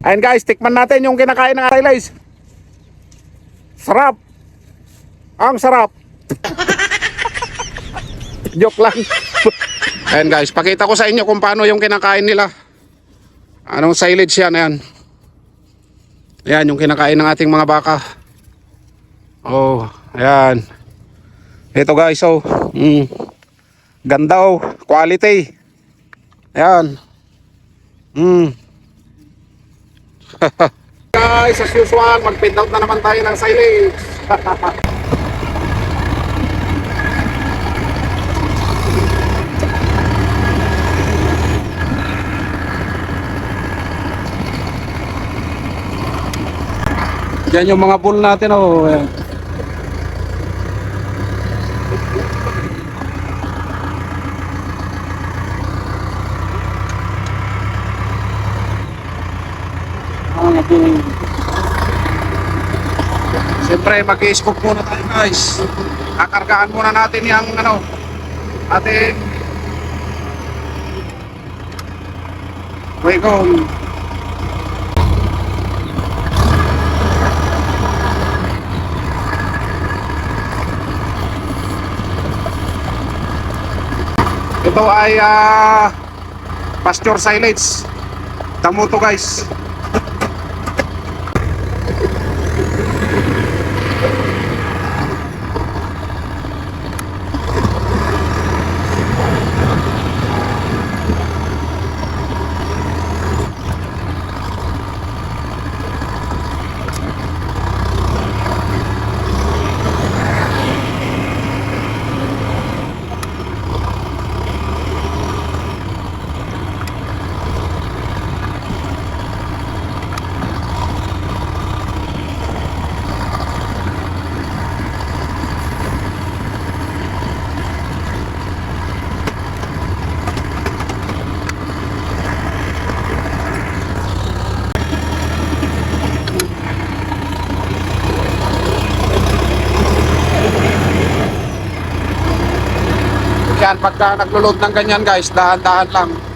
Ayan guys, tikman natin yung kinakain ng Atay Sarap. Ang sarap. Joke lang. Ayan guys, pakita ko sa inyo kung paano yung kinakain nila. Anong silage yan, ayan. Ayan, yung kinakain ng ating mga baka. Oh, ayan. Ito guys, oh. Mm. Ganda oh, quality. Ayan. Mm. guys, as usual, mag-print out na naman tayo ng silage. Yan yung mga bull natin oh. Bull. Siyempre mag-i-scoop muna tayo guys. Kakargaan muna natin yung ano ating Waycon. Ito ay ah, pasture silage. Damo to guys. Yan, pagka naglo-load ng ganyan guys, dahan-dahan lang.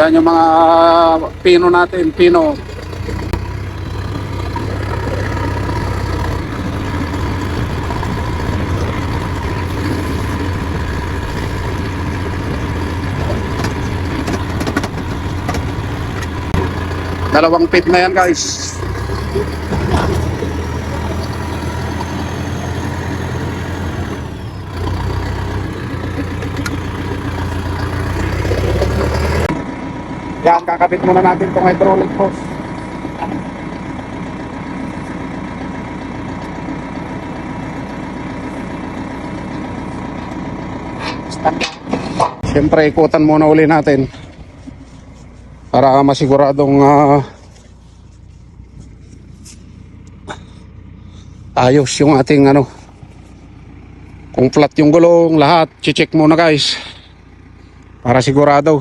Yan yung mga pino natin, pino. Dalawang pit na yan guys. Yan, kakabit muna natin itong hydraulic hose. Siyempre, ikutan muna uli natin para masiguradong ah, ayos yung ating ano kung flat yung gulong lahat check muna guys para sigurado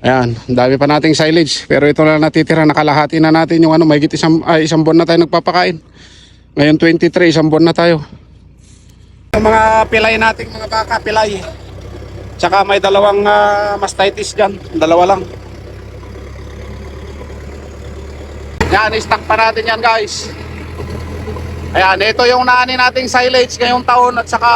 Ayan, dami pa nating silage. Pero ito na natitira, nakalahati na natin yung ano, may isang, ay, isang buwan na tayo nagpapakain. Ngayon 23, isang buwan na tayo. Yung mga pilay nating mga baka, pilay. Tsaka may dalawang ah, mastitis dyan, dalawa lang. Yan, stock pa natin yan guys. Ayan, ito yung naani nating silage ngayong taon at saka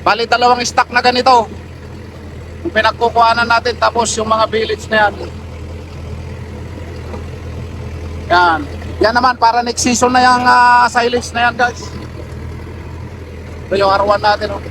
bali dalawang stock na ganito pinagkukuhanan natin tapos yung mga village na yan. Yan. Yan naman para next season na yung ah, silage na yan guys. Ito yung arwan natin oh.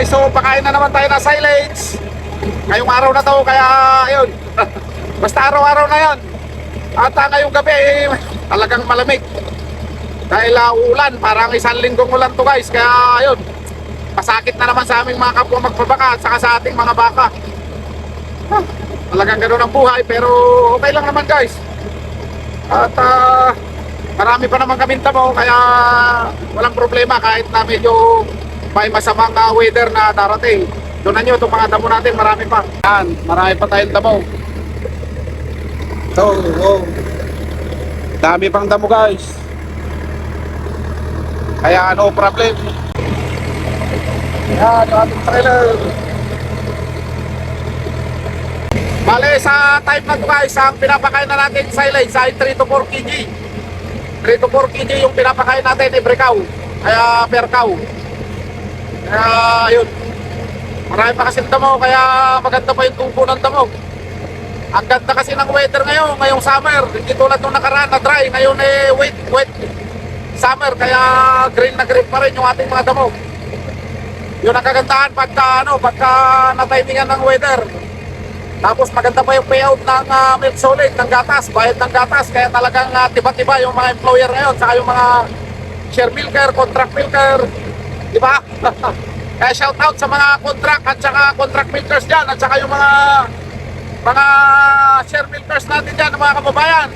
Guys, so pakain na naman tayo ng silage. Ngayong araw na to, kaya yun. Basta araw-araw na yun. At ah, ngayong gabi, eh, talagang malamig. Dahil uh, ulan, parang isang linggong ulan to guys. Kaya yun, pasakit na naman sa aming mga kapwa magpabaka at saka sa ating mga baka. Ah, talagang ganun ang buhay, pero okay lang naman guys. At ah, marami pa naman kaming tamo, kaya walang problema kahit na medyo may masamang ah, weather na darating. Doon na nyo, itong mga damo natin, marami pa. Yan, marami pa tayong damo. So, oh. Dami pang damo guys. Kaya no problem. Yan, yung ating trailer. Bale, sa type na to guys, ang pinapakain na natin silage ay 3 to 4 kg. 3 to 4 kg yung pinapakain natin every cow. Kaya per cow. Kaya yun. Marami pa kasi damo, kaya maganda pa yung tubo ng damo. Ang ganda kasi ng weather ngayon, ngayong summer. Hindi tulad nung nakaraan na dry, ngayon eh wet, wet summer. Kaya green na green pa rin yung ating mga damo. Yun ang kagandahan pagka, ano, pagka na-timingan ng weather. Tapos maganda pa yung payout ng ah, milk solid, ng gatas, bayad ng gatas. Kaya talagang uh, tiba-tiba yung mga employer ngayon, saka yung mga share milker, contract milker. Di ba? Kaya shout out sa mga contract at saka contract milkers dyan at saka yung mga mga share milkers natin dyan, mga kababayan.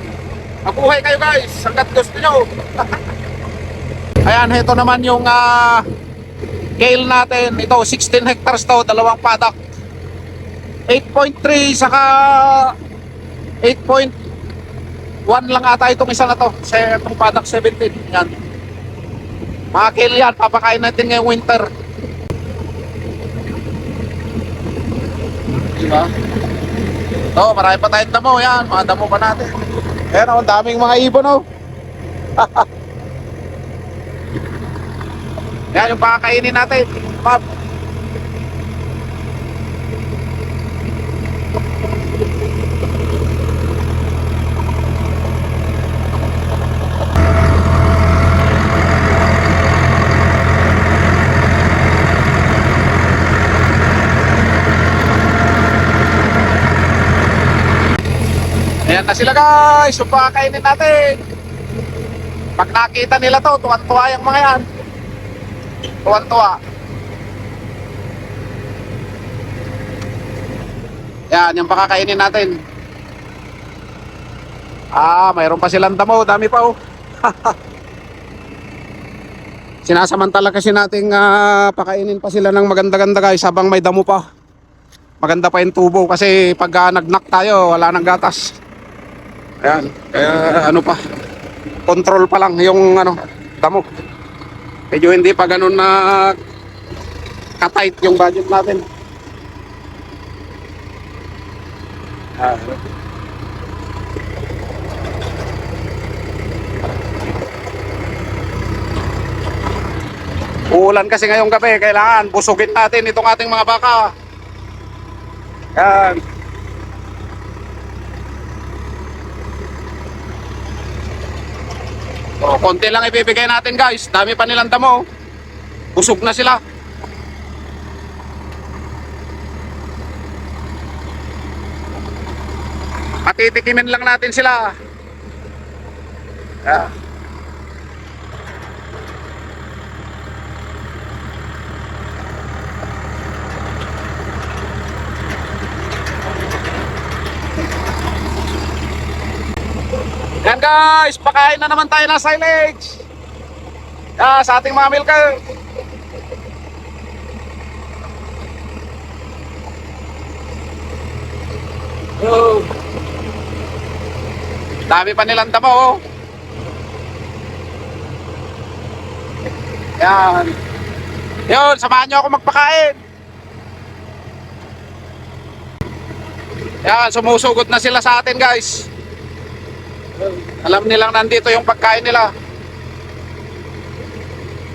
Mabuhay kayo guys, hanggat gusto nyo. Ayan, ito naman yung ah, kale natin. Ito, 16 hectares to, dalawang padak. 8.3 saka 8.1 lang ata itong isa na to. Sa itong padak 17. Yan. Mga kale yan, papakain natin ngayong winter. Diba? Oo, oh, marami pa tayong damo. Yan, mga damo pa natin. Ayan, oh, ang daming mga ibon, oh. Yan, yung pakakainin natin. Ma'am. Ayan na sila guys, yung pakakainin natin. Pag nakita nila to, tuwan-tuwa yung mga yan. Tuwan-tuwa. Yan, yung pakakainin natin. Ah, mayroon pa silang damo, dami pa oh. Sinasamantala kasi nating ah, pakainin pa sila ng maganda-ganda guys habang may damo pa. Maganda pa yung tubo kasi pag uh, nag-knock tayo, wala nang gatas. Ayan, kaya ano pa, control pa lang yung ano, damo. Medyo hindi pa ganun na katight yung budget natin. Ah. Uulan kasi ngayong gabi, kailangan busugin natin itong ating mga baka. Yan. O, konti lang ibibigay natin guys. Dami pa nilang damo. Busog na sila. Patitikimin lang natin sila. Yeah. Yan guys, pakain na naman tayo ng silage. Ah, sa ating mga milker. Oh. Dami pa nilang damo. oh. Yan. Yun, samahan nyo ako magpakain. Yan, sumusugod na sila sa atin guys. Alam nilang nandito yung pagkain nila.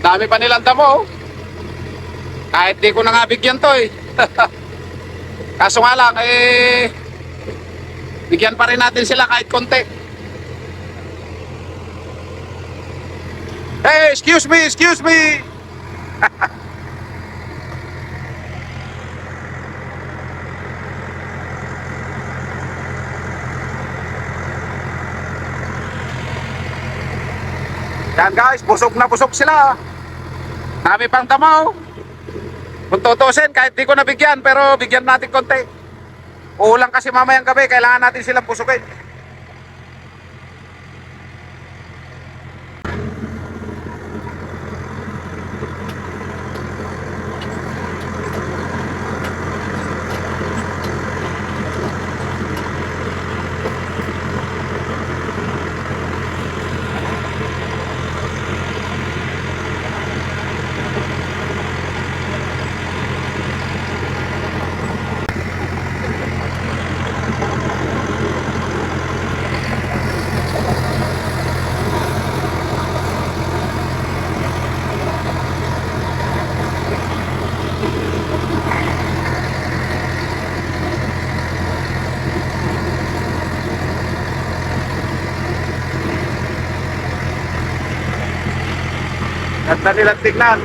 Dami pa nilang damo. oh. Kahit di ko na nga bigyan to eh. Kaso nga lang eh bigyan pa rin natin sila kahit konti. Hey, excuse me, excuse me. Ayan guys, busog na busog sila. Dami pang tamaw. Kung tutusin, kahit di ko nabigyan, pero bigyan natin konti. Uulang kasi mamayang gabi, kailangan natin silang pusugin. Ganda nilang tignan.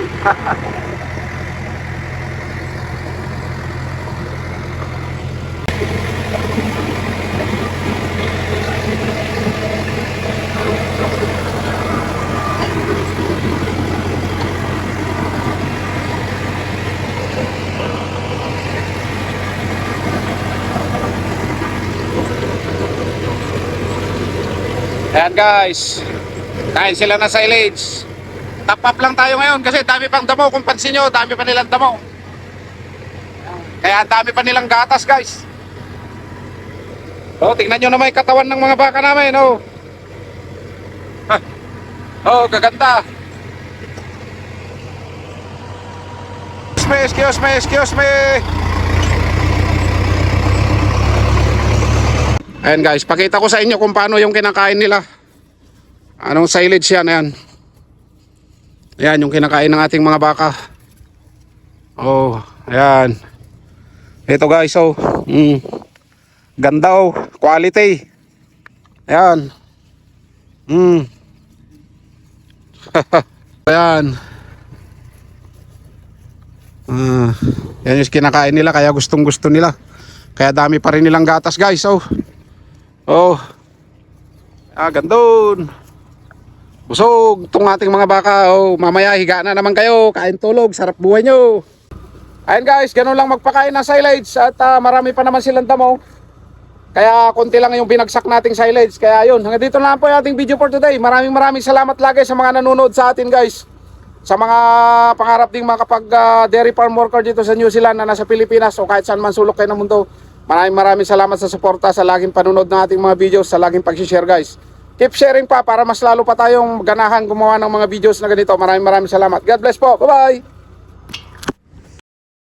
Ayan guys, kain sila na silage. Top up lang tayo ngayon kasi dami pang damo. Kung pansin nyo, dami pa nilang damo. Kaya dami pa nilang gatas guys. Oh, tingnan nyo naman yung katawan ng mga baka namin. Oh, Ha. oh gaganda. Excuse me, excuse me, excuse me. Ayan guys, pakita ko sa inyo kung paano yung kinakain nila. Anong silage yan, ayan. Ayan, yung kinakain ng ating mga baka. Oh, ayan. Ito guys, oh. Mm. Ganda oh, quality. Ayan. Mm. ayan. Ah, yan yung kinakain nila kaya gustong gusto nila. Kaya dami pa rin nilang gatas guys, oh. Oh. Ah, gandun. Busog tong ating mga baka. Oh, mamaya higa na naman kayo. Kain tulog. Sarap buhay nyo. Ayun guys, ganun lang magpakain ng silage. At ah, marami pa naman silang damo. Kaya konti lang yung binagsak nating silage. Kaya yun, hanggang dito na lang po yung ating video for today. Maraming maraming salamat lagi sa mga nanonood sa atin guys. Sa mga pangarap ding makapag ah, dairy farm worker dito sa New Zealand na nasa Pilipinas o kahit saan man sulok kayo ng mundo. Maraming maraming salamat sa suporta, sa laging panunod ng ating mga videos, sa laging pag-share guys. Keep sharing pa para mas lalo pa tayong ganahan gumawa ng mga videos na ganito. Maraming maraming salamat. God bless po. Bye-bye!